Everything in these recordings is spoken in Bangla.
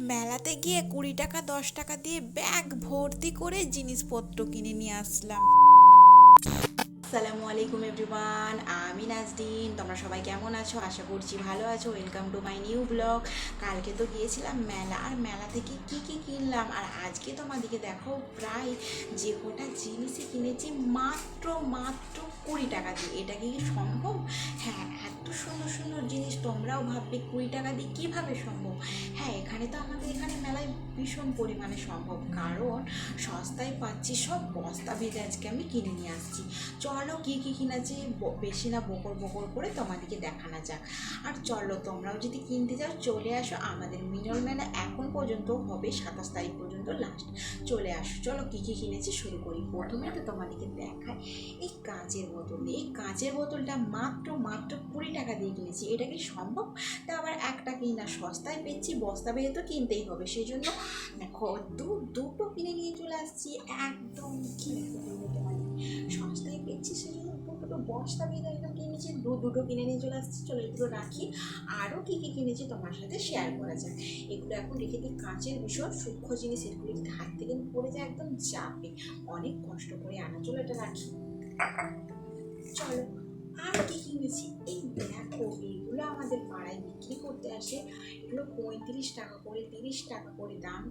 মেলাতে গিয়ে কুড়ি টাকা দশ টাকা দিয়ে ব্যাগ ভর্তি করে জিনিসপত্র কিনে নিয়ে আসলাম। আসসালামু আলাইকুম এভরিওয়ান, আমি নাজদিন তোমরা সবাই কেমন আছো? আশা করছি ভালো আছো। Welcome to my new blog কালকে তো গিয়েছিলাম মেলা। আর মেলা থেকে কি কি কিনলাম? আর আজকে তোমাদেরকে দেখো প্রায় যে কটা জিনিসই কিনেছি, মাত্র মাত্র কুড়ি টাকা দিয়ে। এটা কি সম্ভব? হ্যাঁ এত সুন্দর সুন্দর জিনিস তোমরাও ভাববে কুড়ি টাকা দিয়ে কীভাবে সম্ভব? হ্যাঁ এখানে তো আমাদের এখানে মেলায় ভীষণ পরিমাণে সম্ভব। কারণ সস্তায় পাচ্ছি সব বস্তা ভেজে আজকে আমি কিনে নিয়ে আসছি। চলো কী কী কিনেছি বেশি না বকর বকর করে তোমাদেরকে দেখানো যাক। আর চলো তোমরাও যদি কিনতে যাও, চলে আসো আমাদের মিনল মেলা এখন পর্যন্ত হবে সাতাশ তারিখ পর্যন্ত লাস্ট চলে আসো, চলো কী কী কিনেছি শুরু করি। প্রথমে তো তোমাদেরকে দেখায় এই কাঁচের বোতল এই কাঁচের বোতলটা মাত্র মাত্র কুড়ি টাকা দিয়ে কিনেছি। এটা কি সম্ভব? তা আবার একটা কিনা সস্তায় পেয়েছি, বস্তা বেয়ে তো কিনতেই হবে। সেই জন্য দেখো, দু, দুটো কিনে নিয়ে চলে আসছি। একদম কি তোমাদের। বস্তা বেয়ে একদম কিনেছি দু দুটো কিনে নিয়ে চলে আসছি, চলো এগুলো রাখি। আরও কী কী কিনেছি তোমার সাথে শেয়ার করা যায় এগুলো এখন রেখে দিই কাঁচের ভীষণ সূক্ষ্ম জিনিস, এগুলো যদি হাত থেকে পড়ে যায়, একদম চাপে। অনেক কষ্ট করে আনা চলো এটা রাখি। চলো আর কি কিনেছি? এই দেখো, এগুলো আমাদের পাড়ায় বিক্রি করতে আসে। এগুলো পঁয়ত্রিশ টাকা করে, তিরিশ টাকা করে দাম,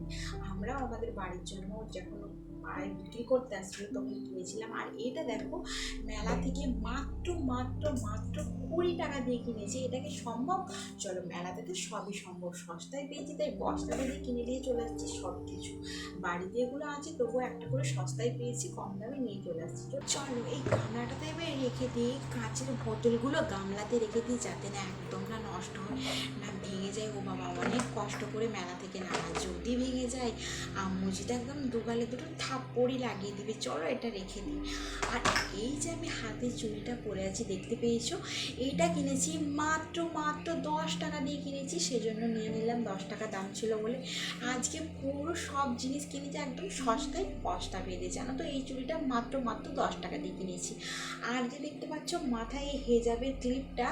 আমরাও আমাদের বাড়ির জন্য যখন পাড়ায় বিক্রি করতে আসছিল তখন কিনেছিলাম। আর এটা দেখো, মেলা থেকে মাত্র মাত্র মাত্র কুড়ি টাকা দিয়ে কিনেছি। এটা কি সম্ভব? চলো, মেলাতে তো সবই সম্ভব। সস্তায় পেয়েছি, তাই বস্তা দিয়ে কিনে দিয়ে চলে আসছি সব কিছু বাড়িতে এগুলো আছে, তবুও একটা করে সস্তায় পেয়েছি, কম দামে নিয়ে চলে আসছি। চলো, এই গামলাটাতে এবার রেখে দিই। কাঁচের বোতলগুলো গামলাতে রেখে দিই যাতে না একদম না নষ্ট হয়, না ভেঙে যায়, ও বাবা অনেক কষ্ট করে মেলা থেকে নানা যদি ভেঙে যায় আম্মুজিটা একদম দুগালে দুটো থাপ্পড়ই লাগিয়ে দিবে। চলো এটা রেখে দিই। আর এই যে আমি হাতে চুড়িটা পরে আছি, দেখতে পেয়েছ? এইটা কিনেছি মাত্র মাত্র দশ টাকা দিয়ে কিনেছি, সেজন্য নিয়ে নিলাম। দশ টাকা দাম ছিল বলে আজকে পুরো সব জিনিস কিনেছি একদম সস্তায় বস্তা বেঁধে, জানো তো? এই চুড়িটা মাত্র মাত্র দশ টাকা দিয়ে কিনেছি। আর যে দেখতে পাচ্ছ, মাথায় হেজাবের ক্লিপটা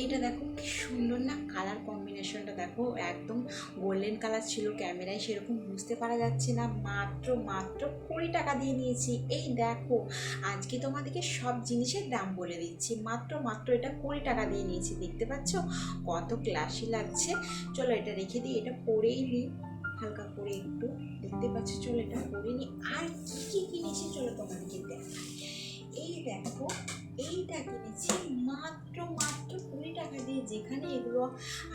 এইটা দেখো কি সুন্দর না? কালার কম্বিনেশনটা দেখো। একদম গোল্ডেন কালার ছিল ক্যামেরায়, সেরকম বুঝতে পারা যাচ্ছে না। মাত্র মাত্র কুড়ি টাকা দিয়ে নিয়েছি। এই দেখো, আজকে তোমাদেরকে সব জিনিসের দাম বলে দিচ্ছি। মাত্র মাত্র এটা কুড়ি টাকা দিয়ে নিয়েছি, দেখতে পাচ্ছ? কত ক্লাসি লাগছে। চলো এটা রেখে দিই, এটা পরেই নিই। হালকা করে একটু, দেখতে পাচ্ছ? চলো এটা পরে নিই। আর কি কি কিনেছি? চলো তোমাদেরকে দেখাই। এই দেখো, এইটা কিনেছি মাত্র মাত্র কুড়ি টাকা দিয়ে। যেখানে এগুলো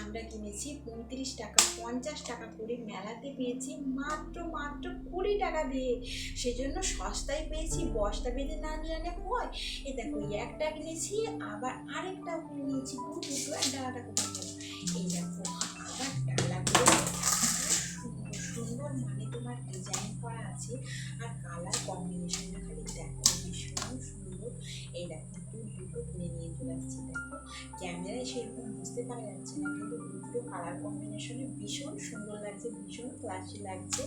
আমরা কিনেছি পঁয়ত্রিশ টাকা, পঞ্চাশ টাকা করে মেলাতে পেয়েছি মাত্র মাত্র কুড়ি টাকা দিয়ে। সেজন্য সস্তায় পেয়েছি, বস্তা বেঁধে না নিয়ে হয়। এই দেখো, একটা কিনেছি, আবার আরেকটা পুরো দুটো আর ডালাটা গেল? এই দেখো, আবার ডালাগুলো সুন্দর সুন্দর মানে তোমার ডিজাইন করা আছে। আর কালার কম্বিনেশনটা খালি এই দেখো দু দুটো কিনে নিয়ে চলে আসছি, দেখো। ক্যামেরায় সেরকম বুঝতে পারা যাচ্ছে না, কিন্তু দুটো কালার কম্বিনেশনে ভীষণ সুন্দর লাগছে, ভীষণ ক্লাসি লাগছে।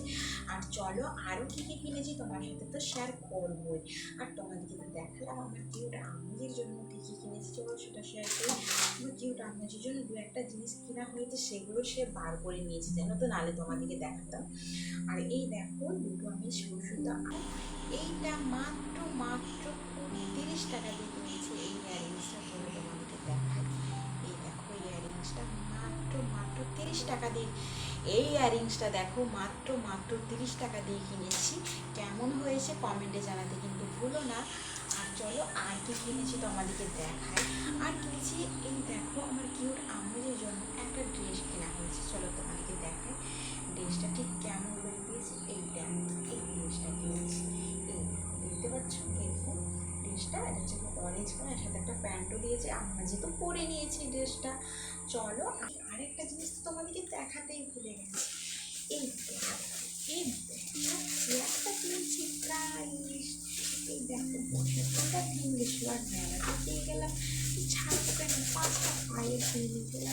আর চলো আরও কী কী কিনেছি তোমার সাথে তো শেয়ার করবোই। আর তোমাদেরকে তো দেখালাম আমার কিউট আমেজের জন্য কী কী কিনেছি, চলো সেটা শেয়ার করি। আমার কিউট আমেজের জন্য দু একটা জিনিস কেনা হয়েছে, সেগুলো সে বার করে নিয়েছে, জানো তো? নালে তোমাদেরকে দেখাতাম। আর এই দেখো, দুটো আমি সুর এইটা মাত্র মাত্র তিরিশ টাকা দিয়ে কিনেছি এই ইয়ারিংসটা বলে তোমাদেরকে দেখাই। এই দেখো ইয়ারিংসটা মাত্র মাত্র তিরিশ টাকা দিয়ে। এই ইয়ারিংসটা দেখো, মাত্র মাত্র তিরিশ টাকা দিয়ে কিনেছি। কেমন হয়েছে কমেন্টে জানাতে কিন্তু ভুলো না। আর চলো, আর কি কিনেছি তোমাদেরকে দেখাই। আর কিনেছি, এই দেখো, আমার কিউট আমাদের জন্য একটা ড্রেস কেনা হয়েছে। চলো তোমাদেরকে দেখাই। ড্রেসটা ঠিক কেমন করে পেয়েছি এই দেখো, এই ড্রেসটা কিনেছি। এই দেখো, দেখতে পাচ্ছ? এরকম ড্রেসটা, এটা হচ্ছে অরেঞ্জ কালার সাথে একটা প্যান্টও দিয়েছে, আমরা যেহেতু পরে নিয়েছি ড্রেসটা, চলো আর আরেকটা জিনিস তো তোমাদেরকে দেখাতেই ভুলে গেছি। এই এই কিনেছি প্রায় এই দেখো পঁচাত্তরটা তিন বেশি আর মেলাতে পেয়ে গেলাম। নিয়ে চলে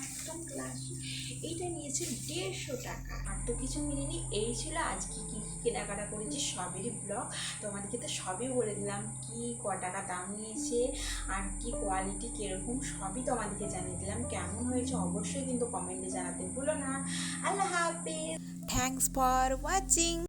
একদম ক্লাসি এইটা নিয়েছে দেড়শো টাকা। আর তো কিছু মিলিনি, এই ছিল আজকে কি কি কেনাকাটা করেছি, সবেরই ব্লগ তোমাদেরকে তো সবই বলে দিলাম, কি ক টাকা দাম নিয়েছে আর কি কোয়ালিটি কীরকম, সবই তোমাদেরকে জানিয়ে দিলাম। কেমন হয়েছে অবশ্যই কিন্তু কমেন্টে জানাতে ভুলো না। আল্লাহ হাফিজ। Thanks for watching